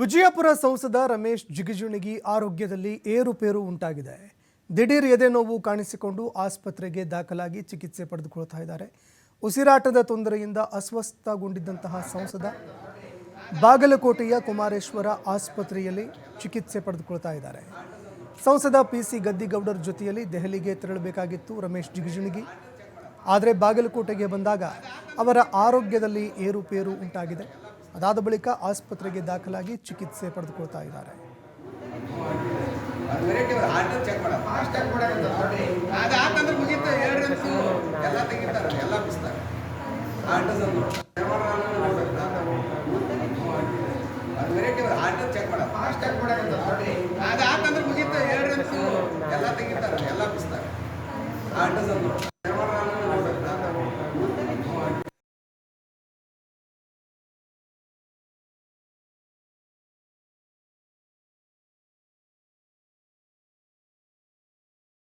ವಿಜಯಪುರ ಸಂಸದ ರಮೇಶ್ ಜಿಗಜಿಣಗಿ ಆರೋಗ್ಯದಲ್ಲಿ ಏರುಪೇರು ಉಂಟಾಗಿದೆ. ದಿಢೀರ್ ಎದೆ ನೋವು ಕಾಣಿಸಿಕೊಂಡು ಆಸ್ಪತ್ರೆಗೆ ದಾಖಲಾಗಿ ಚಿಕಿತ್ಸೆ ಪಡೆದುಕೊಳ್ತಾ ಇದ್ದಾರೆ. ಉಸಿರಾಟದ ತೊಂದರೆಯಿಂದ ಅಸ್ವಸ್ಥಗೊಂಡಿದ್ದಂತಹ ಸಂಸದ ಬಾಗಲಕೋಟೆಯ ಕುಮಾರೇಶ್ವರ ಆಸ್ಪತ್ರೆಯಲ್ಲಿ ಚಿಕಿತ್ಸೆ ಪಡೆದುಕೊಳ್ತಾ ಇದ್ದಾರೆ. ಸಂಸದ ಪಿ ಸಿ ಗದ್ದಿಗೌಡರ ಜೊತೆಯಲ್ಲಿ ದೆಹಲಿಗೆ ತೆರಳಬೇಕಾಗಿತ್ತು ರಮೇಶ್ ಜಿಗಜಿಣಗಿ. ಆದರೆ ಬಾಗಲಕೋಟೆಗೆ ಬಂದಾಗ ಅವರ ಆರೋಗ್ಯದಲ್ಲಿ ಏರುಪೇರು ಉಂಟಾಗಿದೆ. ಅದಾದ ಬಳಿಕ ಆಸ್ಪತ್ರೆಗೆ ದಾಖಲಾಗಿ ಚಿಕಿತ್ಸೆ ಪಡೆದುಕೊಳ್ತಾ ಇದ್ದಾರೆ. ಎಲ್ಲ ತೆಗಿತಾರೆ ಎಲ್ಲ